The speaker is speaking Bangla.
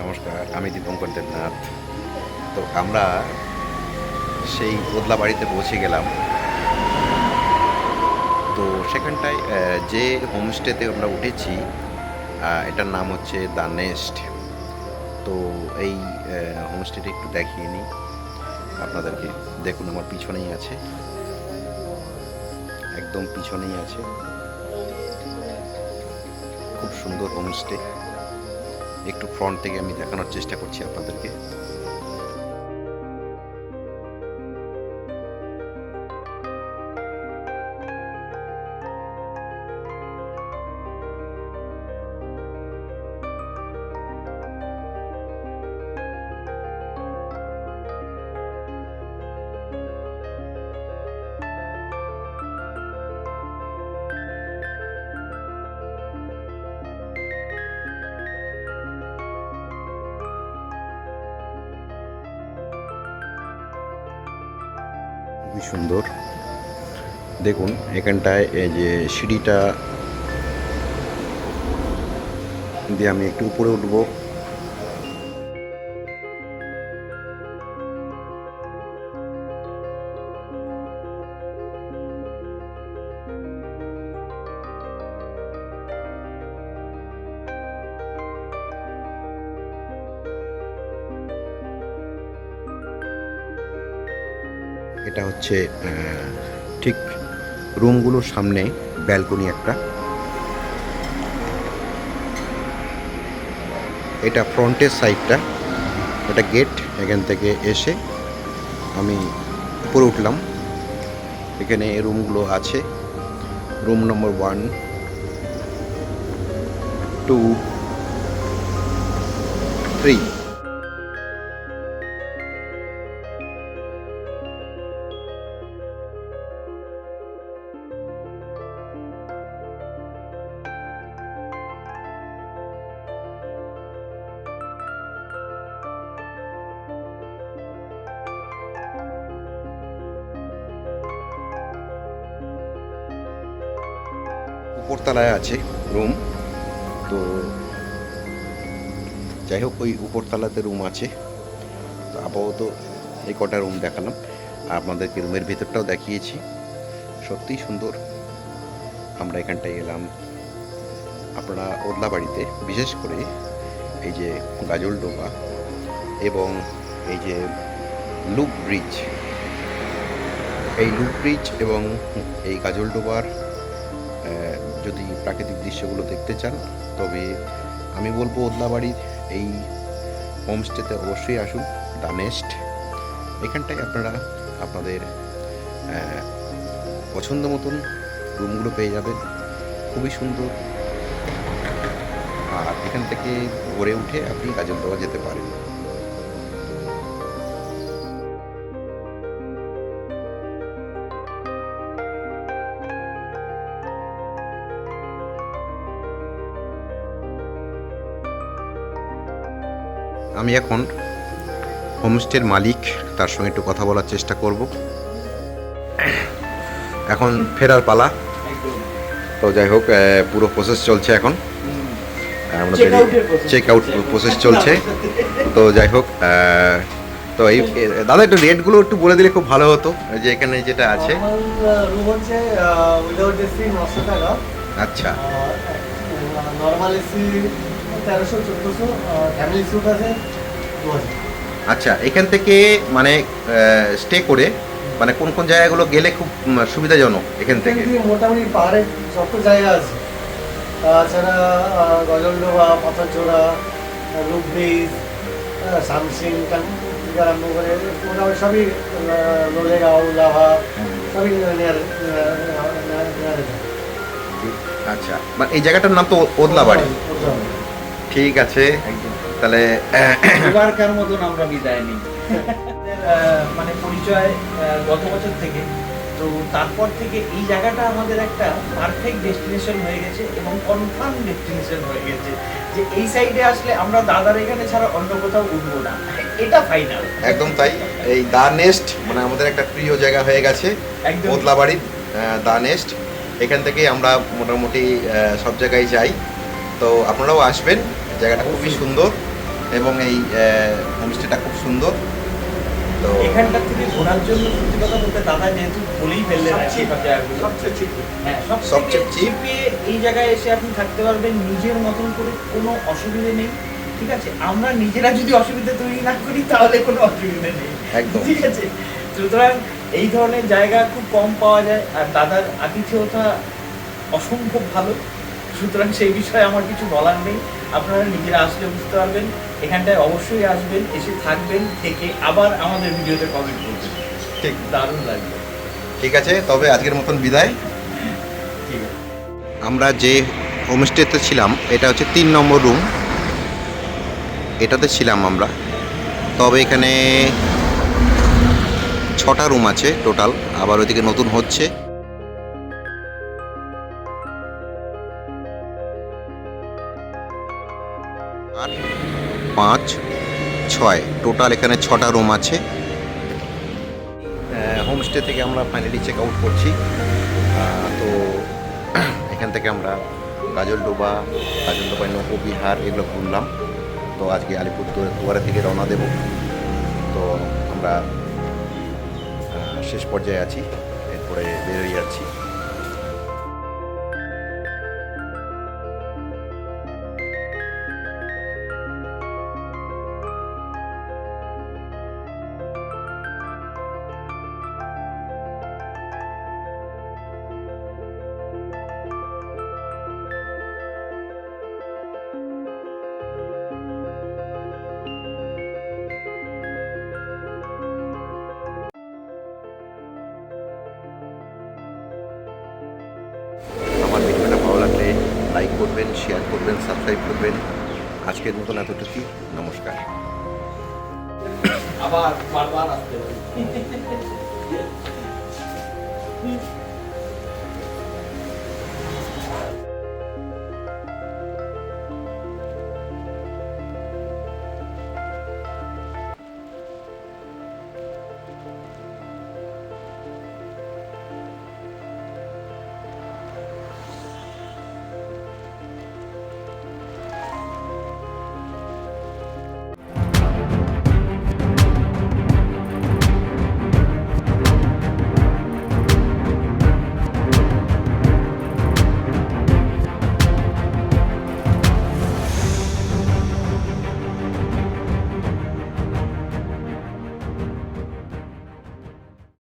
নমস্কার, আমি দীপঙ্কর দেবনাথ। তো আমরা সেই বদলা বাড়িতে পৌঁছে গেলাম। তো সেখানটায় যে হোমস্টেতে আমরা উঠেছি এটার নাম হচ্ছে দ্য নেস্ট। তো এই হোমস্টেটা একটু দেখিয়ে নিই। আপনাদেরকে দেখুন, আমার পিছনেই আছে। একদম পিছনেই আছে। খুব সুন্দর হোমস্টে। একটু ফ্রন্ট থেকে আমি দেখানোর চেষ্টা করছি আপনাদেরকে। খুবই সুন্দর। দেখুন এখানটায় এই যে সিঁড়িটা দিয়ে আমি একটু উপরে উঠবো। এটা হচ্ছে ঠিক রুমগুলোর সামনে ব্যালকনি একটা। এটা ফ্রন্টের সাইডটা, এটা গেট এখান থেকে এসে আমি উপরে উঠলাম। এখানে রুমগুলো আছে। রুম নম্বর ওয়ান, টু উপরতলায় আছে রুম তো যাই হোক ওই উপরতলাতে রুম আছে। তো আপাতত এই কটা রুম দেখালাম। আপনাদেরকে রুমের ভিতরটাও দেখিয়েছি। সত্যিই সুন্দর। আমরা এখানটায় এলাম। আপনারা ওদলা বাড়িতে বিশেষ করে এই যে গাজল ডোবা এবং এই যে লুক ব্রিজ। এই লুক ব্রিজ এবং এই গাজল ডোবার আহ, যদি প্রাকৃতিক দৃশ্যগুলো দেখতে চান, তবে আমি বলব ওদলাবাড়ির এই হোমস্টেতে অবশ্যই আসুন, দ্য নেস্ট। এখানটায় আপনারা আপনাদের পছন্দ মতন রুমগুলো পেয়ে যাবেন। খুবই সুন্দর। আর এখান থেকে গড়ে উঠে আপনি গাজলডোবা যেতে পারেন। আমি এখন হোমস্টের মালিক তার সঙ্গে একটু কথা বলার চেষ্টা করব। এখন ফেরার পালা। তো যাই হোক পুরো প্রসেস চলছে এখন। আমরা process চেক আউট প্রসেস চলছে। তো যাই হোক তো এই দাদা একটু রেটগুলো একটু বলে দিলে খুব ভালো হতো। যে এখানে যেটা আছে। আচ্ছা। নর্মাল এসি তেরোশো চোদ্দোশো ফ্যামিলি স্যুট আছে দু আচ্ছা এখান থেকে মানে স্টে করে মানে কোন কোন জায়গাগুলো গেলে খুব সুবিধাজনক এখান থেকে? মোটামুটি পাহাড়ের যত জায়গা আছে। তাছাড়া গজলডোবা পাথরচোড়া লুক ব্রিজ সামসিং থেকে আরম্ভ করে মোটামুটি সবই লোলেগাঁও লাভা সবই আচ্ছা মানে এই জায়গাটার নাম তো ওদলা বাড়ি ঠিক আছে। তাহলে এবারকার মতন আমরা বিদায় নিই। মানে পরিচয় গত বছর থেকে। তো তারপর থেকে এই জায়গাটা আমাদের একটা পারফেক্ট ডেস্টিনেশন হয়ে গেছে এবং কনফার্ম ডেস্টিনেশন হয়ে গেছে। যে এই সাইডে আসলে আমরা দাদার এখানে ছাড়া অন্য কোথাও উঠবো না। এটা ফাইনাল একদম তাই। এই দা নেস্ট মানে আমাদের একটা প্রিয় জায়গা হয়ে গেছে। একদম। ওদলা বাড়ির দা নেস্ট এখান থেকে আমরা মোটামুটি সব জায়গায় যাই। তো আপনারাও আসবেন। জায়গাটা খুবই সুন্দর এবং এই হোমস্টেটা খুব সুন্দর। তো এখানটা থেকে ঘোরার জন্য সত্যি কথা বলতে দাদা যেহেতু বলেই ফেললেন সবচেয়ে- ঠিক হ্যাঁ সবচেয়ে। চিপে এই জায়গায় এসে আপনি থাকতে পারবেন নিজের মতন করে কোনো অসুবিধে নেই ঠিক আছে? আমরা নিজেরা যদি অসুবিধা তৈরি না করি তাহলে কোনো অসুবিধা নেই। একদম। ঠিক আছে? সুতরাং এই ধরনের জায়গা খুব কম পাওয়া যায় আর দাদার আতিথেয়তা অসম্ভব ভালো। সুতরাং সেই বিষয়ে আমার কিছু বলার নেই। আপনারা নিজেরা আসলে বুঝতে পারবেন। এখানটায় অবশ্যই আসবেন এসে থাকবেন থেকে আবার আমাদের ভিডিওতে কমেন্ট করবেন। ঠিক। দারুণ লাগবে। ঠিক আছে তবে আজকের মতন বিদায়। ঠিক আমরা যে হোমস্টেতে ছিলাম এটা হচ্ছে তিন নম্বর রুম। এটাতে ছিলাম আমরা। তবে এখানে ছটা রুম আছে টোটাল। আবার ওইদিকে নতুন হচ্ছে। পাঁচ, ছয়। টোটাল এখানে ছটা রুম আছে। হোমস্টে থেকে আমরা ফাইনালি চেক আউট করছি। তো এখান থেকে আমরা গাজলডোবা গাজলডোবায় নৌকোবিহার এগুলো ঘুরলাম। তো আজকে আলিপুর দুয়ারের থেকে রওনা দেব। তো আমরা শেষ পর্যায়ে আছি। এরপরে বেরোয় যাচ্ছি। করবেন শেয়ার করবেন সাবস্ক্রাইব করবেন। আজকের মতন এতটুকুই। নমস্কার। আবার বারবার আসতে